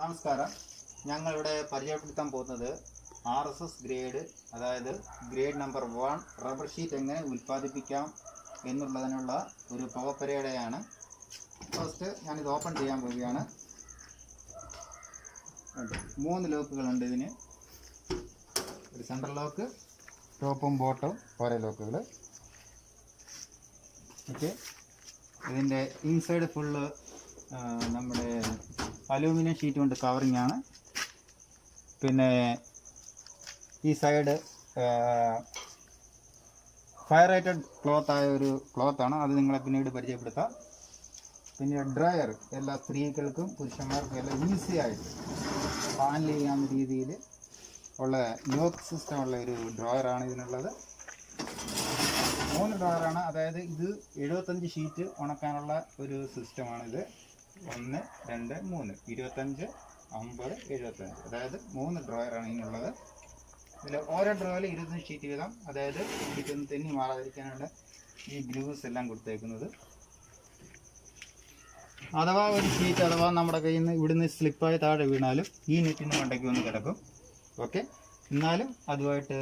നമസ്കാരം. ഞങ്ങളിവിടെ പരിചയപ്പെടുത്താൻ പോകുന്നത് ആർ എസ് എസ് ഗ്രേഡ് അതായത് grade number one rubber sheet എങ്ങനെ ഉൽപ്പാദിപ്പിക്കാം എന്നുള്ളതിനുള്ള ഒരു പുകപ്പരയുടെയാണ് ഫസ്റ്റ് ഞാനിത് ഓപ്പൺ ചെയ്യാൻ പോവുകയാണ്. മൂന്ന് ലോക്കുകളുണ്ട് ഇതിന്. ഒരു സെൻട്രൽ ലോക്ക് ടോപ്പും ബോട്ടും ഓരോ ലോക്കുകൾ ഓക്കെ ഇതിന്റെ ഇൻസൈഡ് ഫുള്ള് നമ്മുടെ അലൂമിനിയം ഷീറ്റ് കൊണ്ട് കവറിങ് ആണ്. പിന്നെ ഈ സൈഡ് ഫയർ റേറ്റഡ് ക്ലോത്ത് ആയ ഒരു ക്ലോത്താണ് അത് നിങ്ങളെ പിന്നീട് പരിചയപ്പെടുത്താം. പിന്നെ ഡ്രയർ എല്ലാ സ്ത്രീകൾക്കും പുരുഷന്മാർക്കും എല്ലാം ഈസി ആയിട്ട് ഹാൻഡിൽ ചെയ്യാവുന്ന രീതിയിൽ ഉള്ള ലോക്ക് സിസ്റ്റം ഉള്ള ഒരു ഡ്രോയറാണ് ഇതിനുള്ളത്. മൂന്ന് ഡ്രോയറാണ് അതായത് ഇത് എഴുപത്തഞ്ച് ഷീറ്റ് ഉണക്കാനുള്ള ഒരു സിസ്റ്റമാണിത് ഒന്ന് രണ്ട് മൂന്ന്. ഇരുപത്തഞ്ച് അമ്പത് എഴുപത്തഞ്ച്. അതായത് മൂന്ന് ഡ്രോയറാണ് ഇതിനുള്ളത് ഇതിൽ ഓരോ ഡ്രോയിൽ ഇരുപത്തഞ്ച് ഷീറ്റ് വീതം. അതായത് ഷീറ്റൊന്നും തെന്നി മാറാതിരിക്കാനാണ് ഈ ഗ്ലൂസ് എല്ലാം കൊടുത്തേക്കുന്നത്. അഥവാ ഒരു ഷീറ്റ് അഥവാ നമ്മുടെ കയ്യിൽ നിന്ന് ഇവിടുന്ന് സ്ലിപ്പായി താഴെ വീണാലും ഈ നെറ്റിന് മണ്ടയ്ക്ക് വന്ന് കിടക്കും. ഓക്കെ എന്നാലും അതുമായിട്ട്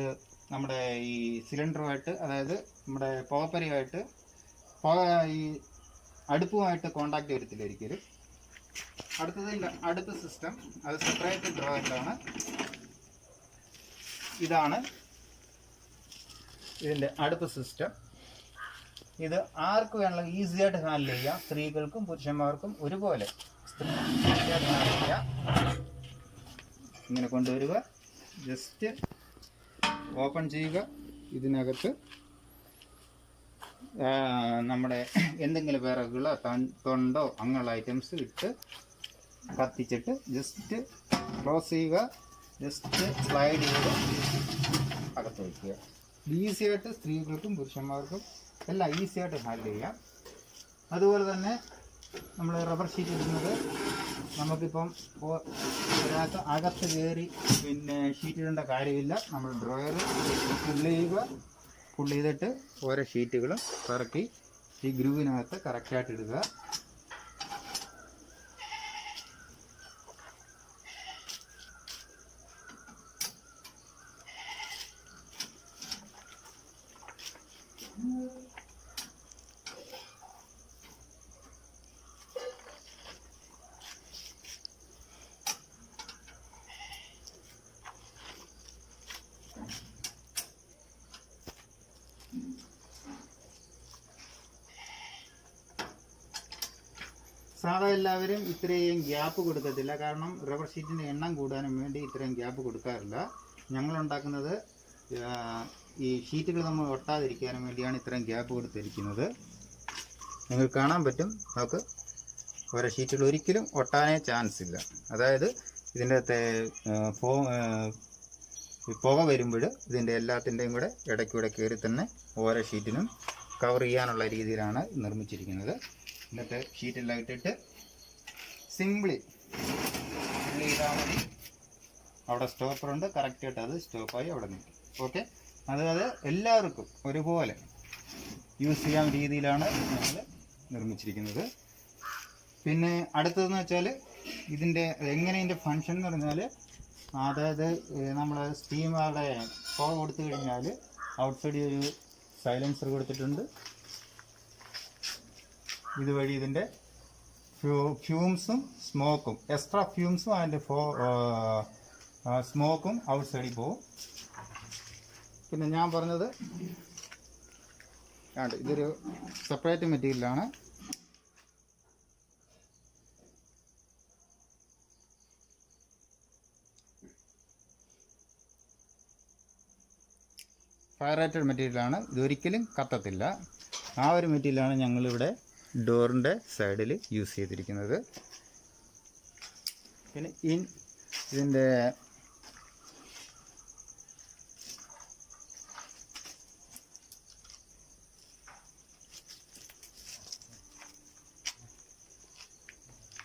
നമ്മുടെ ഈ സിലിണ്ടറുമായിട്ട് അതായത് നമ്മുടെ പോപ്പരയുമായിട്ട് ഈ അടുപ്പുമായിട്ട് കോണ്ടാക്ട് വരത്തില്ല ഒരിക്കലും അടുത്തതിന്റെ അടുത്ത സിസ്റ്റം അത് സെപ്പറേറ്റ് ഡ്രോയിലാണ് ഇതാണ് ഇതിന്റെ അടുത്ത സിസ്റ്റം ഇത് ആർക്ക് വേണമെങ്കിലും ഈസി ആയിട്ട് ഹാൻഡിൽ ചെയ്യാം. സ്ത്രീകൾക്കും പുരുഷന്മാർക്കും ഒരുപോലെ. ഇങ്ങനെ കൊണ്ടുവരിക. ജസ്റ്റ് ഓപ്പൺ ചെയ്യുക. ഇതിനകത്ത് നമ്മുടെ എന്തെങ്കിലും വിറകുകളോ തൊണ്ടോ അങ്ങനെയുള്ള ഐറ്റംസ് ഇട്ട് കത്തിച്ചിട്ട് ജസ്റ്റ് ക്ലോസ് ചെയ്യുക. ജസ്റ്റ് സ്ലൈഡ് ചെയ്ത് അകത്ത് വയ്ക്കുക. ഈസി ആയിട്ട് സ്ത്രീകൾക്കും പുരുഷന്മാർക്കും എല്ലാം ഈസി ആയിട്ട് ഹാൻഡിൽ ചെയ്യാം. അതുപോലെ തന്നെ നമ്മൾ റബ്ബർ ഷീറ്റ് ഇടുന്നത് നമുക്കിപ്പം ഒരാൾക്ക് അകത്ത് കയറി പിന്നെ ഷീറ്റ് ഇടേണ്ട കാര്യമില്ല. നമ്മൾ ഡ്രോയർ ഫുള്ള് ചെയ്യുക. പുള്ളി ചെയ്തിട്ട് ഓരോ ഷീറ്റുകളും പിറക്കി ഈ ഗ്രൂവിനകത്ത് കറക്റ്റായിട്ട് ഇടുക. സാധാ എല്ലാവരും ഇത്രയും ഗ്യാപ്പ് കൊടുക്കത്തില്ല. കാരണം റബ്ബർ ഷീറ്റിന്റെ എണ്ണം കൂടാനും വേണ്ടി ഇത്രയും ഗ്യാപ്പ് കൊടുക്കാറില്ല. ഞങ്ങളുണ്ടാക്കുന്നത് ഈ ഷീറ്റുകൾ നമ്മൾ ഒട്ടാതിരിക്കാനും വേണ്ടിയാണ് ഇത്രയും ഗ്യാപ്പ് കൊടുത്തിരിക്കുന്നത്. നിങ്ങൾക്ക് കാണാൻ പറ്റും. നമുക്ക് ഓരോ ഷീറ്റുകൾ ഒരിക്കലും ഒട്ടാനേ ചാൻസ് ഇല്ല. അതായത് ഇതിന്റെ പുക വരുമ്പോൾ ഇതിന്റെ എല്ലാത്തിന്റെയും കൂടെ ഇടയ്ക്കൂടെ കയറി തന്നെ ഓരോ ഷീറ്റിനും കവർ ചെയ്യാനുള്ള രീതിയിലാണ് നിർമ്മിച്ചിരിക്കുന്നത്. എന്നിട്ട് ഷീറ്റെല്ലാം ഇട്ടിട്ട് സിംപിളി ഫുള്ള് ചെയ്താൽ മതി. അവിടെ സ്റ്റോപ്പറുണ്ട് കറക്റ്റായിട്ട് അത് സ്റ്റോപ്പായി അവിടെ നിൽക്കും. ഓക്കെ അതായത് എല്ലാവർക്കും ഒരുപോലെ യൂസ് ചെയ്യാൻ രീതിയിലാണ് നമ്മൾ നിർമ്മിച്ചിരിക്കുന്നത്. പിന്നെ അടുത്തതെന്ന് വെച്ചാൽ ഇതിന്റെ എങ്ങനെ ഇതിന്റെ ഫങ്ഷൻ എന്ന് പറഞ്ഞാൽ അതായത് നമ്മൾ സ്റ്റീം അവിടെ പുക കൊടുത്തു കഴിഞ്ഞാൽ ഔട്ട്സൈഡ് ഒരു സൈലൻസർ കൊടുത്തിട്ടുണ്ട്. ഇതുവഴി ഇതിന്റെ ഫ്യൂംസും സ്മോക്കും എക്സ്ട്രാ ഫ്യൂംസും അതിന്റെ ഫോ സ്മോക്കും ഔട്ട് സൈഡിൽ പോവും. പിന്നെ ഞാൻ പറഞ്ഞത് ആണ് ഇതൊരു സെപ്പറേറ്റ് മെറ്റീരിയലാണ് ഫയറേറ്റഡ് മെറ്റീരിയലാണ് ഇതൊരിക്കലും കത്തത്തില്ല. ആ ഒരു മെറ്റീരിയലാണ് ഞങ്ങളിവിടെ ഡോറിന്റെ സൈഡിൽ യൂസ് ചെയ്തിരിക്കുന്നത്. പിന്നെ ഇൻ ഇതിന്റെ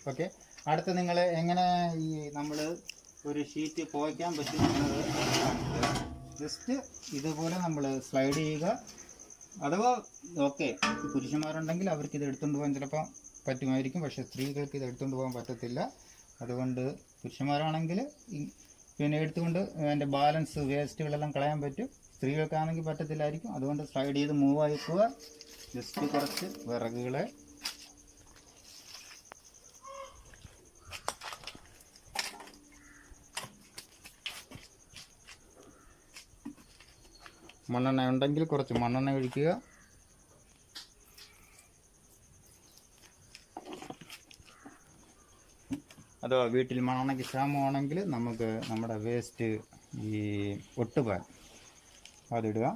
ഓക്കെ. അടുത്ത് നിങ്ങൾ എങ്ങനെ ഈ നമ്മൾ ഒരു ഷീറ്റ് പോയിക്കാൻ പറ്റും ജസ്റ്റ് ഇതുപോലെ നമ്മൾ സ്ലൈഡ് ചെയ്യുക. അഥവാ ഓക്കെ പുരുഷന്മാരുണ്ടെങ്കിൽ അവർക്ക് ഇത് എടുത്തുകൊണ്ട് പോകാൻ ചിലപ്പോൾ പറ്റുമായിരിക്കും. പക്ഷേ സ്ത്രീകൾക്ക് ഇത് എടുത്തുകൊണ്ട് പോകാൻ പറ്റത്തില്ല. അതുകൊണ്ട് പുരുഷന്മാരാണെങ്കിൽ പിന്നെ എടുത്തുകൊണ്ട് അതിന്റെ ബാലൻസ് വേസ്റ്റുകളെല്ലാം കളയാൻ പറ്റും. സ്ത്രീകൾക്കാണെങ്കിൽ പറ്റത്തില്ലായിരിക്കും. അതുകൊണ്ട് സ്ലൈഡ് ചെയ്ത് മൂവ് ആയിക്കുക ജസ്റ്റ് കുറച്ച് വിറകുകളെ മണ്ണെണ്ണ ഉണ്ടെങ്കിൽ കുറച്ച് മണ്ണെണ്ണ ഒഴിക്കുക. അതോ വീട്ടിൽ മണ്ണെണ്ണയ്ക്ക് ക്ഷാമമാണെങ്കിൽ നമുക്ക് നമ്മുടെ വേസ്റ്റ് ഈ ഒട്ടുപാൽ അതിടുക.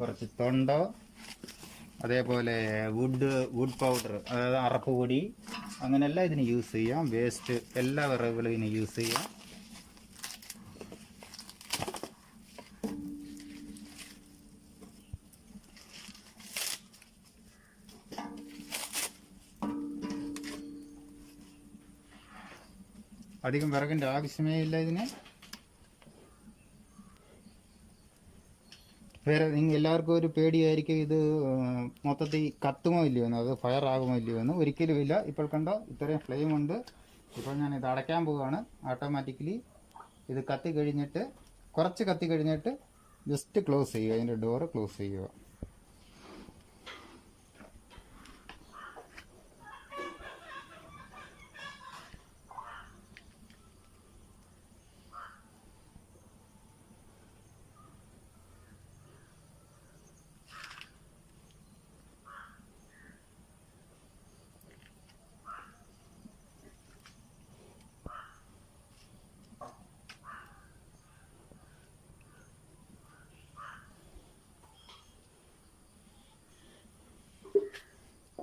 കുറച്ച് തൊണ്ടോ അതേപോലെ വുഡ് വുഡ് പൗഡർ അതായത് അറപ്പ് പൊടി അങ്ങനെയെല്ലാം ഇതിന് യൂസ് ചെയ്യാം. വേസ്റ്റ് എല്ലാ വിറകുകളും ഇതിന് യൂസ് ചെയ്യാം. അധികം വിറകിന്റെ ആവശ്യമേ ഇല്ല ഇതിന്. വേറെ നിങ്ങൾ എല്ലാവർക്കും ഒരു പേടിയായിരിക്കും ഇത് മൊത്തത്തിൽ കത്തുമോ ഇല്ലയോ എന്ന്. അത് ഫയർ ആകുമോ ഇല്ലയോ എന്ന്. ഒരിക്കലും ഇല്ല ഇപ്പോൾ കണ്ടോ ഇത്രയും ഫ്ലെയിം ഉണ്ട്. ഇപ്പോൾ ഞാൻ ഇത് അടയ്ക്കാൻ പോവുകയാണ് ഓട്ടോമാറ്റിക്കലി ഇത് കത്തി കഴിഞ്ഞിട്ട് കുറച്ച് കത്തി കഴിഞ്ഞിട്ട് ജസ്റ്റ് ക്ലോസ് ചെയ്യുക. അതിന്റെ ഡോറ് ക്ലോസ് ചെയ്യുക.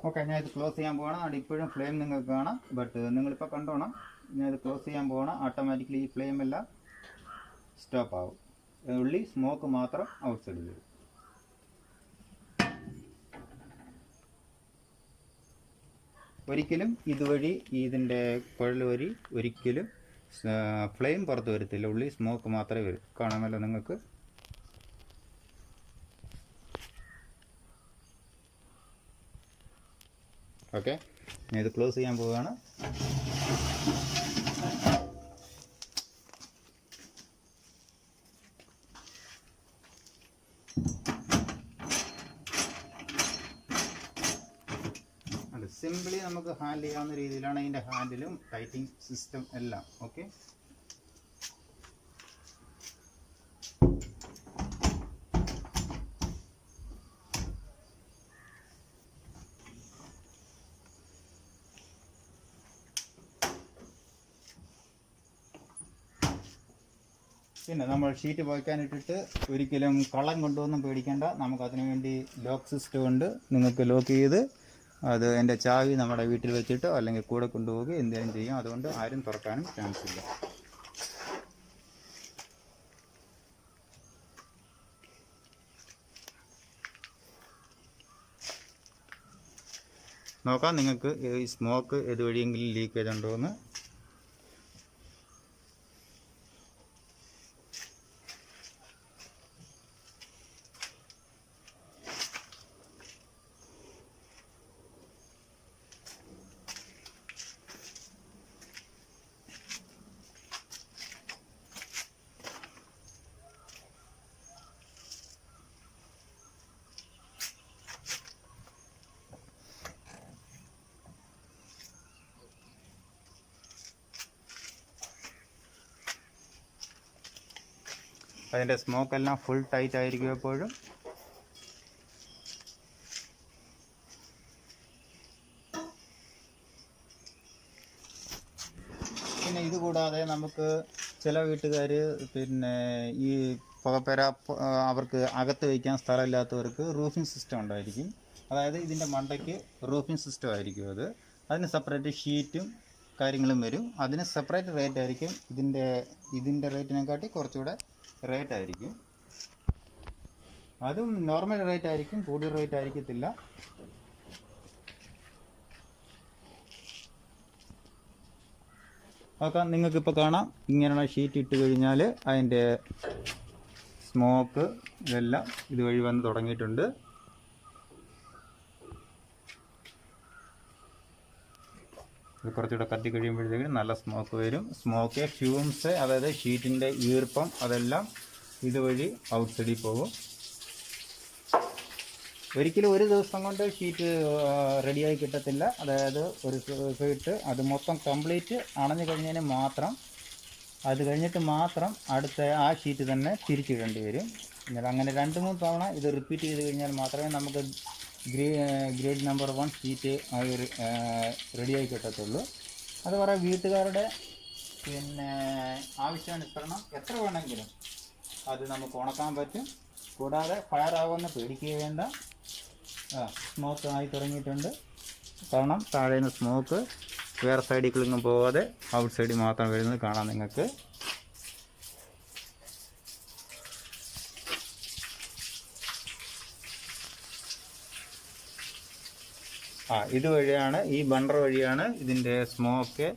ഓക്കെ ഞാൻ ഇത് ക്ലോസ് ചെയ്യാൻ പോകണം അവിടെ ഇപ്പോഴും ഫ്ലെയിം നിങ്ങൾക്ക് കാണാം. ബട്ട് നിങ്ങളിപ്പോൾ കണ്ടോണം. ഞാൻ ഇത് ക്ലോസ് ചെയ്യാൻ പോകണം ഓട്ടോമാറ്റിക്കലി ഈ ഫ്ലെയിം എല്ലാം സ്റ്റോപ്പ് ആവും. ഉള്ളി സ്മോക്ക് മാത്രം ഔട്ട് സൈഡിൽ വരും. ഒരിക്കലും ഇതുവഴി ഇതിന്റെ കുഴൽ വഴി ഒരിക്കലും ഫ്ലെയിം പുറത്ത് വരത്തില്ല. ഉള്ളി സ്മോക്ക് മാത്രമേ വരൂ. കാണാമല്ലോ നിങ്ങൾക്ക്. ഓക്കെ. ഞാൻ ഇത് ക്ലോസ് ചെയ്യാൻ പോവുകയാണ്. സിംപിളി നമുക്ക് ഹാൻഡിൽ ചെയ്യാവുന്ന രീതിയിലാണ് ഇതിന്റെ ഹാൻഡിലും ടൈറ്റിംഗ് സിസ്റ്റം എല്ലാം. ഓക്കെ. പിന്നെ നമ്മൾ ഷീറ്റ് പോയിക്കാനിട്ടിട്ട് ഒരിക്കലും കള്ളം കൊണ്ടുവന്നും പേടിക്കേണ്ട. നമുക്ക് അതിനു വേണ്ടി ലോക്ക് സിസ്റ്റം ഉണ്ട്. നിങ്ങൾക്ക് ലോക്ക് ചെയ്ത് അത് എന്റെ ചാവി നമ്മുടെ വീട്ടിൽ വെച്ചിട്ട് അല്ലെങ്കിൽ കൂടെ കൊണ്ടുപോകുക എന്തെങ്കിലും ചെയ്യും. അതുകൊണ്ട് ആരും തുറക്കാനും ചാൻസ് ഇല്ല. നോക്കാം നിങ്ങൾക്ക് ഈ സ്മോക്ക് ഏതുവഴിയെങ്കിലും ലീക്ക് ചെയ്തുണ്ടോ എന്ന് അതിന്റെ സ്മോക്ക് എല്ലാം ഫുൾ ടൈറ്റ് ആയിരിക്കും എപ്പോഴും. പിന്നെ ഇതുകൂടാതെ നമുക്ക് ചില വീട്ടുകാർ പിന്നെ ഈ പുകപ്പര അവർക്ക് അകത്ത് വയ്ക്കാൻ സ്ഥലമില്ലാത്തവർക്ക് റൂഫിംഗ് സിസ്റ്റം ഉണ്ടായിരിക്കും. അതായത് ഇതിന്റെ മണ്ടയ്ക്ക് റൂഫിംഗ് സിസ്റ്റം ആയിരിക്കും അത്. അതിന് സെപ്പറേറ്റ് ഷീറ്റും കാര്യങ്ങളും വരും. അതിന് സെപ്പറേറ്റ് റേറ്റ് ആയിരിക്കും ഇതിന്റെ ഇതിന്റെ റേറ്റിനെക്കാട്ടി കുറച്ചുകൂടെ റേറ്റ് ആയിരിക്കും. അതും നോർമൽ റേറ്റ് ആയിരിക്കും കൂടുതൽ റേറ്റ് ആയിരിക്കത്തില്ല. ഓക്കെ നിങ്ങൾക്ക് ഇപ്പോൾ കാണാം. ഇങ്ങനെയുള്ള ഷീറ്റ് ഇട്ട് കഴിഞ്ഞാൽ അതിന്റെ സ്മോക്ക് ഇതെല്ലാം ഇതുവഴി വന്ന് തുടങ്ങിയിട്ടുണ്ട്. ഇത് കുറച്ചുകൂടെ കത്തി കഴിയുമ്പോഴത്തേക്കും നല്ല സ്മോക്ക് വരും. സ്മോക്ക് ഫ്യൂംസ് അതായത് ഷീറ്റിന്റെ ഈർപ്പം അതെല്ലാം ഇതുവഴി ഔട്ട് സൈഡിൽ പോകും. ഒരിക്കലും ഒരു ദിവസം കൊണ്ട് ഷീറ്റ് റെഡിയായി കിട്ടത്തില്ല. അതായത് ഒരു ഷീറ്റ് അത് മൊത്തം കംപ്ലീറ്റ് അണഞ്ഞു കഴിഞ്ഞതിന് മാത്രം അത് കഴിഞ്ഞിട്ട് മാത്രം അടുത്ത ആ ഷീറ്റ് തന്നെ തിരിച്ചിടേണ്ടി വരും. എന്നാൽ അങ്ങനെ രണ്ട് മൂന്ന് തവണ ഇത് റിപ്പീറ്റ് ചെയ്ത് കഴിഞ്ഞാൽ മാത്രമേ നമുക്ക് ഗ്രേഡ് നമ്പർ വൺ ഷീറ്റ് റെഡിയായി കിട്ടത്തുള്ളൂ. അതുപോലെ വീട്ടുകാരുടെ പിന്നെ ആവശ്യാനുസരണം എത്ര വേണമെങ്കിലും അത് നമുക്ക് ഉണക്കാൻ പറ്റും. കൂടാതെ ഫയർ ആകുമെന്ന് പേടിക്കുക വേണ്ട. സ്മോക്ക് ആയി തുടങ്ങിയിട്ടുണ്ട്. കാരണം താഴെ നിന്ന് സ്മോക്ക് വേറെ സൈഡിൽ കിളിങ്ങും പോകാതെ ഔട്ട് സൈഡിൽ മാത്രം വരുന്നത് കാണാം നിങ്ങൾക്ക്. ആ ഇതുവഴിയാണ് ഈ ബണ്ടർ വഴിയാണ് ഇതിന്റെ സ്മോക്ക്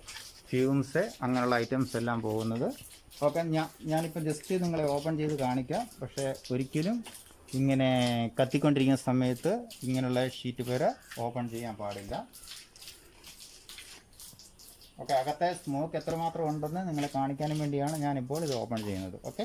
ഫ്യൂംസ് അങ്ങനെയുള്ള ഐറ്റംസ് എല്ലാം പോകുന്നത്. ഓക്കെ ഞാൻ ഞാനിപ്പോൾ ജസ്റ്റ് നിങ്ങളെ ഓപ്പൺ ചെയ്ത് കാണിക്കാം. പക്ഷേ ഒരിക്കലും ഇങ്ങനെ കത്തിക്കൊണ്ടിരിക്കുന്ന സമയത്ത് ഇങ്ങനെയുള്ള ഷീറ്റ് പേര് ഓപ്പൺ ചെയ്യാൻ പാടില്ല. ഓക്കെ അകത്തെ സ്മോക്ക് എത്രമാത്രം ഉണ്ടെന്ന് നിങ്ങളെ കാണിക്കാനും വേണ്ടിയാണ് ഞാനിപ്പോൾ ഇത് ഓപ്പൺ ചെയ്യുന്നത്. ഓക്കെ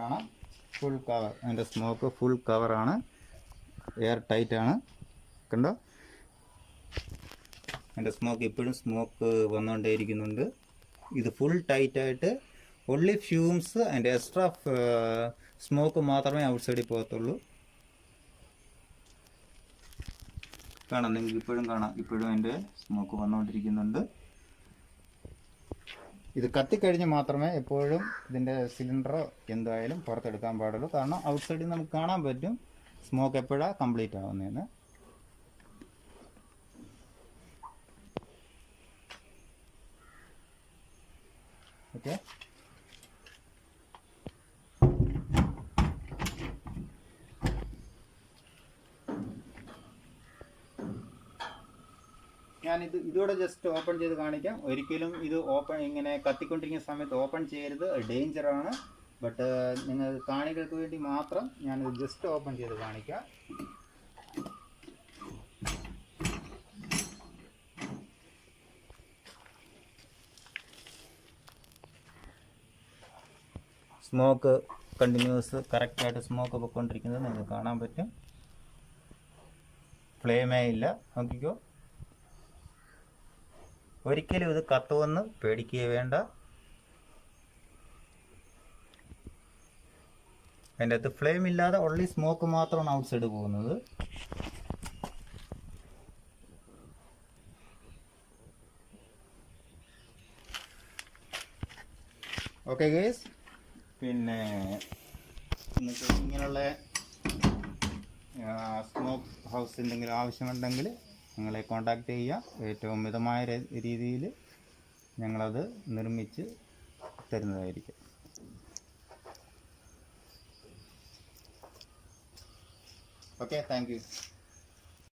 കാണാം ഫുൾ കവർ അതിന്റെ സ്മോക്ക് ഫുൾ കവറാണ് എയർ ടൈറ്റ് ആണ്. കണ്ടോ? അതിന്റെ സ്മോക്ക് ഇപ്പോഴും സ്മോക്ക് വന്നുകൊണ്ടേയിരിക്കുന്നുണ്ട് ഇത് ഫുൾ ടൈറ്റായിട്ട് ഒള്ളി ഫ്യൂംസ് അതിന്റെ എക്സ്ട്രാ സ്മോക്ക് മാത്രമേ ഔട്ട് സൈഡിൽ പോകത്തുള്ളൂ. കാണാം. നിങ്ങൾക്ക് ഇപ്പോഴും കാണാം. ഇപ്പോഴും അതിന്റെ സ്മോക്ക് വന്നുകൊണ്ടിരിക്കുന്നുണ്ട് ഇത് കത്തിക്കഴിഞ്ഞ് മാത്രമേ എപ്പോഴും ഇതിന്റെ സിലിണ്ടറോ എന്തായാലും പുറത്തെടുക്കാൻ പാടുള്ളൂ. കാരണം ഔട്ട് സൈഡിൽ നമുക്ക് കാണാൻ പറ്റും സ്മോക്ക് എപ്പോഴാണ് കംപ്ലീറ്റ് ആവുന്നതെന്ന് ഓക്കെ ഞാനിത് ഇതോടെ ജസ്റ്റ് ഓപ്പൺ ചെയ്ത് കാണിക്കാം. ഒരിക്കലും ഇത് ഓപ്പൺ ഇങ്ങനെ കത്തിക്കൊണ്ടിരിക്കുന്ന സമയത്ത് ഓപ്പൺ ചെയ്യരുത്. ഡേഞ്ചറാണ് ബട്ട് നിങ്ങൾ കാണികൾക്ക് വേണ്ടി മാത്രം ഞാനിത് ജസ്റ്റ് ഓപ്പൺ ചെയ്ത് കാണിക്കാം. സ്മോക്ക് കണ്ടിന്യൂസ് കറക്റ്റായിട്ട് സ്മോക്ക് പൊയ്ക്കൊണ്ടിരിക്കുന്നത് നിങ്ങൾക്ക് കാണാൻ പറ്റും. ഫ്ലെയിമേ ഇല്ല. നോക്കിക്കോ. ഒരിക്കലും ഇത് കത്തുമെന്ന് പേടിക്കുക വേണ്ട. അതിന്റെ അകത്ത് ഫ്ലെയിം ഇല്ലാതെ ഒള്ളി സ്മോക്ക് മാത്രമാണ് ഔട്ട് സൈഡ് പോകുന്നത്. ഓക്കെ ഗേസ് പിന്നെ ഇങ്ങനെയുള്ള സ്മോക്ക് ഹൗസ് എന്തെങ്കിലും ആവശ്യമുണ്ടെങ്കിൽ ഞങ്ങളെ കോൺടാക്റ്റ് ചെയ്യുക. ഏറ്റവും മിതമായ രീതിയിൽ ഞങ്ങളത് നിർമ്മിച്ച് തരുന്നതായിരിക്കും. Okay thank